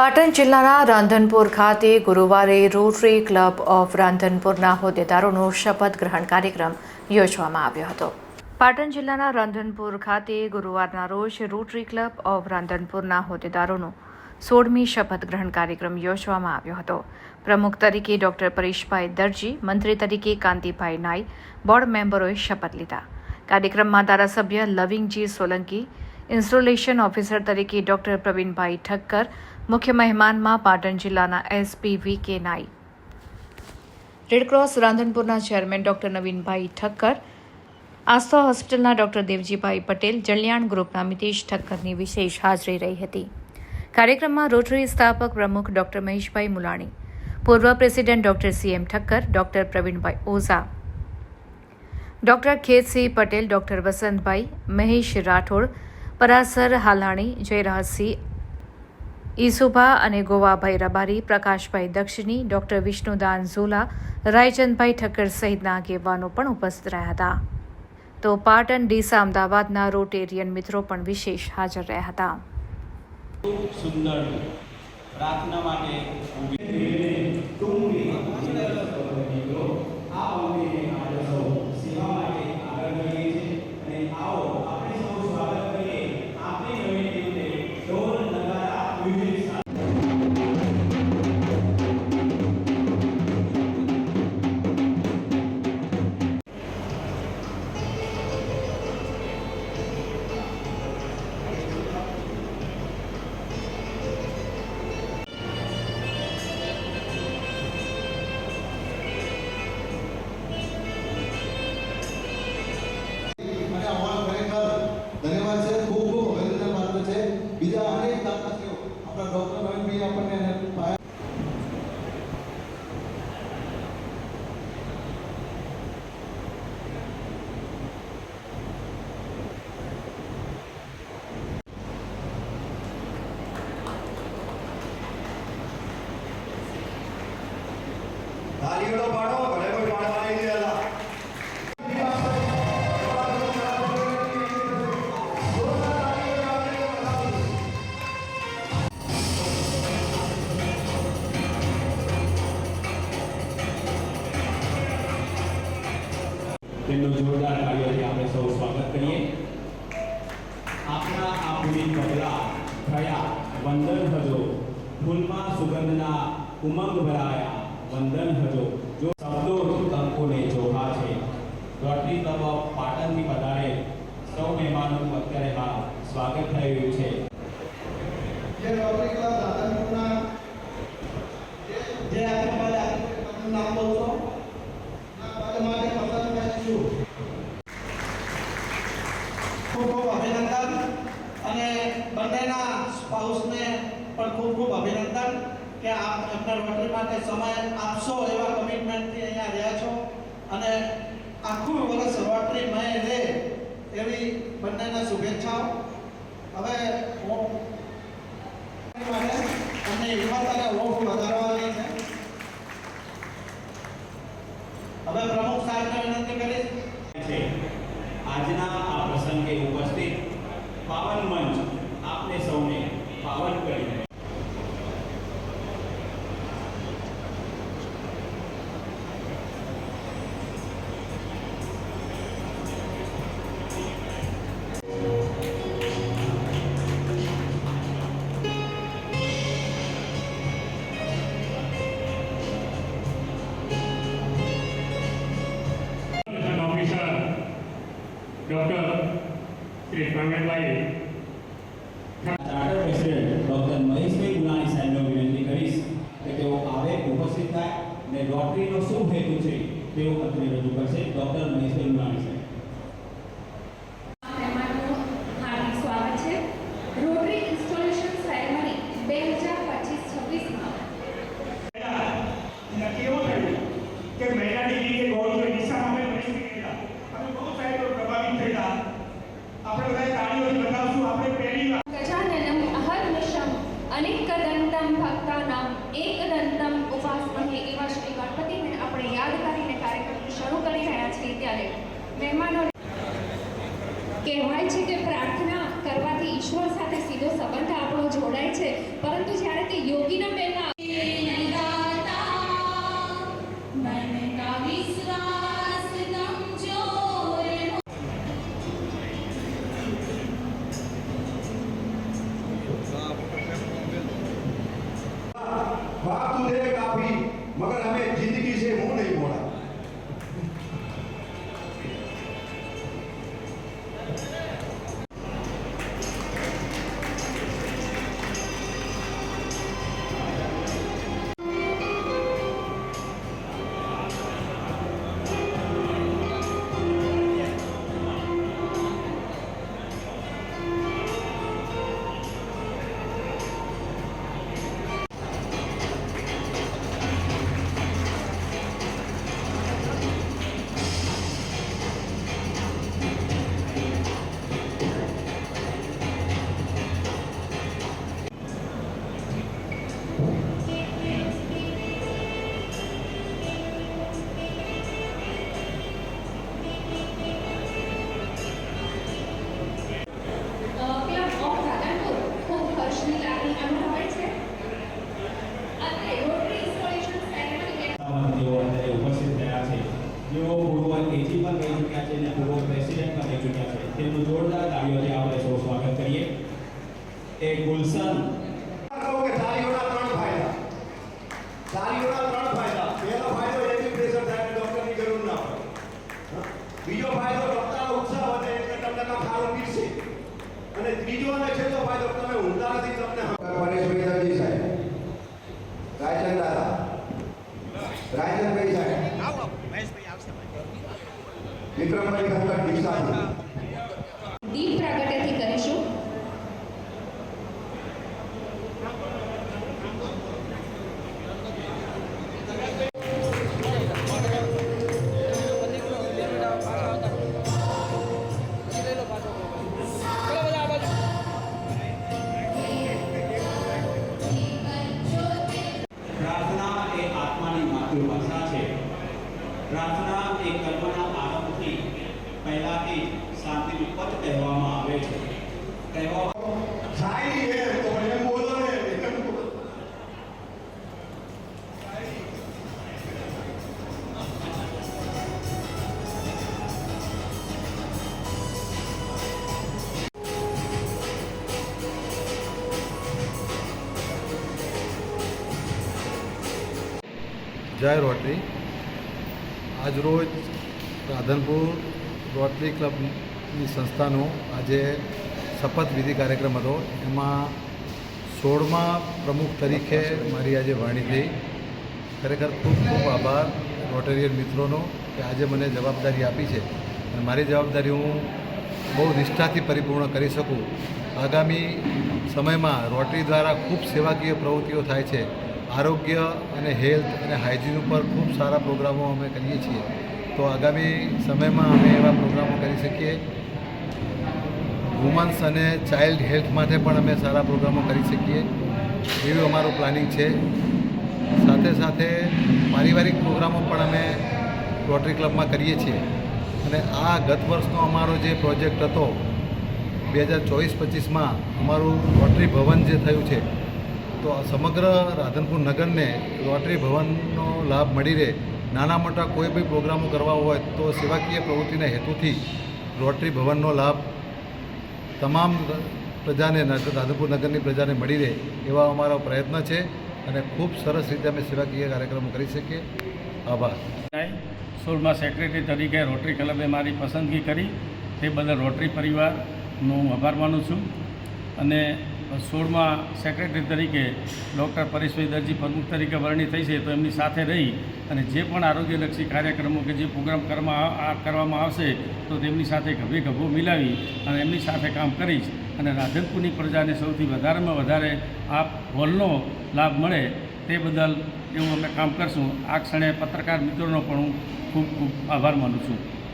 પાટણ જિલ્લાના રાંધનપુર ખાતે ગુરુવારે રોટરી ક્લબ ઓફ રાંધનપુરના હોદ્દેદારોનો શપથ ગ્રહણ કાર્યક્રમ યોજવામાં આવ્યો હતો. પાટણ જિલ્લાના રાંધનપુર ખાતે ગુરુવારના રોજ રોટરી ક્લબ ઓફ રાંધનપુરના હોદ્દેદારોનો સોળમી શપથ ગ્રહણ કાર્યક્રમ યોજવામાં આવ્યો હતો. પ્રમુખ તરીકે ડોક્ટર પરેશભાઈ દરજી, મંત્રી તરીકે કાંતિભાઈ નાઈ, બોર્ડ મેમ્બરોએ શપથ લીધા. કાર્યક્રમમાં ધારાસભ્ય લવિંગજી સોલંકી, ઇન્સ્ટોલેશન ઓફિસર તરીકે ડોક્ટર પ્રવીણભાઈ ઠક્કર મુખ્ય મહેમાનમાં પાટણ જિલ્લાના SP V K Nai. Red Cross રાંધનપુરના chairman doctor Navinbhai Thakkar, Aastha હોસ્પિટલના ડોક્ટર દેવજીભાઈ પટેલ, જલ્યાણ ગ્રુપના મિતેશ ઠક્કરની વિશેષ હાજરી રહી હતી. કાર્યક્રમમાં રોટરી સ્થાપક પ્રમુખ ડોક્ટર મહેશભાઈ મુલાણી, પૂર્વ president doctor CM Thakkar doctor Pravinbhai Ojha. Doctor Khetsinh Patel doctor Vasantbhai, Mahesh Rathod, Parasar Halani, Jayrajsinh Isubha અને ગોવાભાઈ રબારી, પ્રકાશભાઈ દક્ષિણી, ડોક્ટર વિષ્ણુદાન ઝોલા, રાયચંદભાઈ ઠક્કર સહિતના આગેવાનો પણ ઉપસ્થિત રહ્યા હતા. તો પાટણ, ડીસા, અમદાવાદના રોટેરિયન મિત્રો પણ વિશેષ હાજર રહ્યા હતા. સુંદર પ્રાર્થના માટે પગલા થયા વંદન હજો ફૂલમાં સુગંધના ઉમંગ ભરાયા વંદન હજો જો શબ્દો તંકોને ચોખા છે દોટની તપ પાટણથી પધારે સૌ મહેમાનોનું અત્યારે હા સ્વાગત થઈ રહ્યું છે જે રોટરી ક્લબ રાધનપુરના જે આપણે બધા આપનું નામ બોલશો ના પદ માટે પસંદ કરીશું ખૂબ ખૂબ અભિનંદન અને બંનેના સ્પાઉસને પણ ખૂબ ખૂબ અભિનંદન કે આપ એમના રોટરી માટે સમય આપશો એવા કમિટમેન્ટથી અહીંયા રહ્યા છો. અને આખું વર્ષ રોટરી મય રહે એવી બંનેને શુભેચ્છાઓ. હવે હું અમને હિંમત અને હોફ વધારવાની છે. હવે પ્રમુખ સાહેબને વિનંતી કરીશ. આજના આ પ્રસંગે ઉપસ્થિત પાવન મંચ આપને સૌને પાવન કરીને doctor Shri Pravinbhai charter president doctor Maheshbhai Gulani સાહેબને વિનંતી કરીશ કે તેઓ આવે, ઉપસ્થિત થાય અને રોટરીનો શું હેતુ છે તેઓ અત્રે રજૂ કરશે. ડોક્ટર મહેશભાઈ ગુલાણી સાહેબ. એજી પણ રહી ચૂક્યા છે અને પૂર્વ પ્રેસિડેન્ટ પણ રહી ચૂક્યા છે. તેમનું જોરદાર તાળીઓથી આપણે સૌ સ્વાગત કરીએ. એ ગુલશન. તાલીઓના ત્રણ ફાયદા. તાલીઓના ત્રણ ફાયદા. પહેલો ફાયદો એવી પ્રેશર થાય ડોક્ટરની જરૂર ના પડે બીજો ફાયદો ડોક્ટરનો ઉત્સાહ વધે એટલે તમને સારું પીરશે અને ત્રીજો અને છેલ્લો ફાયદો તમે ઊંધા નથી તમને સાહેબ. રાયચંદ દાદા. દીપ પ્રાગટ્યથી પ્રાર્થના એ આત્માની માતૃભાષા છે. પ્રાર્થના એ આરંભથી પહેલાથી શાંતિનું પદ કહેવામાં આવે છે. કહેવા શાયરી હે તો એમ બોલો ને. જય રોટરી. આજરોજ રાધનપુર રોટરી ક્લબની સંસ્થાનો આજે શપથવિધિ કાર્યક્રમ હતો. એમાં સોળમા પ્રમુખ તરીકે મારી આજે વરણી થઈ. ખરેખર ખૂબ ખૂબ આભાર રોટેરિયન મિત્રોનો કે આજે મને જવાબદારી આપી છે. અને મારી જવાબદારી હું બહુ નિષ્ઠાથી પરિપૂર્ણ કરી શકું. આગામી સમયમાં રોટરી દ્વારા ખૂબ સેવાકીય પ્રવૃત્તિઓ થાય છે. આરોગ્ય અને હેલ્થ અને હાઇજીન ઉપર ખૂબ સારા પ્રોગ્રામો અમે કરીએ છીએ. તો આગામી સમયમાં અમે એવા પ્રોગ્રામો કરી શકીએ. વુમન્સ અને ચાઇલ્ડ હેલ્થ માટે પણ અમે સારા પ્રોગ્રામો કરી શકીએ. એવું અમારું પ્લાનિંગ છે. સાથે સાથે પારિવારિક પ્રોગ્રામો પણ અમે રોટરી ક્લબમાં કરીએ છીએ. અને આ ગત વર્ષનો અમારો જે પ્રોજેક્ટ હતો, બે હજાર ચોવીસ પચીસમાં અમારું રોટરી ભવન જે થયું છે, તો સમગ્ર રાધનપુર નગરને રોટરી ભવનનો લાભ મળી રહે. નાના મોટા કોઈ બી પ્રોગ્રામો કરવા હોય તો સેવાકીય પ્રવૃત્તિના હેતુથી રોટરી ભવનનો લાભ તમામ પ્રજાને રાધનપુર નગરની પ્રજાને મળી રહે એવા અમારો પ્રયત્ન છે અને ખૂબ સરસ રીતે અમે સેવાકીય કાર્યક્રમો કરી શકીએ. આભાર. સોળમાં સેક્રેટરી તરીકે રોટરી ક્લબે મારી પસંદગી કરી. તે બદલ રોટરી પરિવારનો હું આભાર માનું છું. અને સોળમાં સેક્રેટરી તરીકે ડૉક્ટર પરેશભાઈ દરજી પ્રમુખ તરીકે વરણી થઈ છે, તો એમની સાથે રહી અને જે પણ આરોગ્યલક્ષી કાર્યક્રમો કે જે પ્રોગ્રામ કરવામાં કરવામાં આવશે, તો તેમની સાથે ગભે ગભો મિલાવી અને એમની સાથે કામ કરીશ. અને રાધનપુરની પ્રજાને સૌથી વધારેમાં વધારે આ હોલનો લાભ મળે તે બદલ એવું અમે કામ કરશું. આ ક્ષણે પત્રકાર મિત્રોનો પણ હું ખૂબ ખૂબ આભાર માનું છું.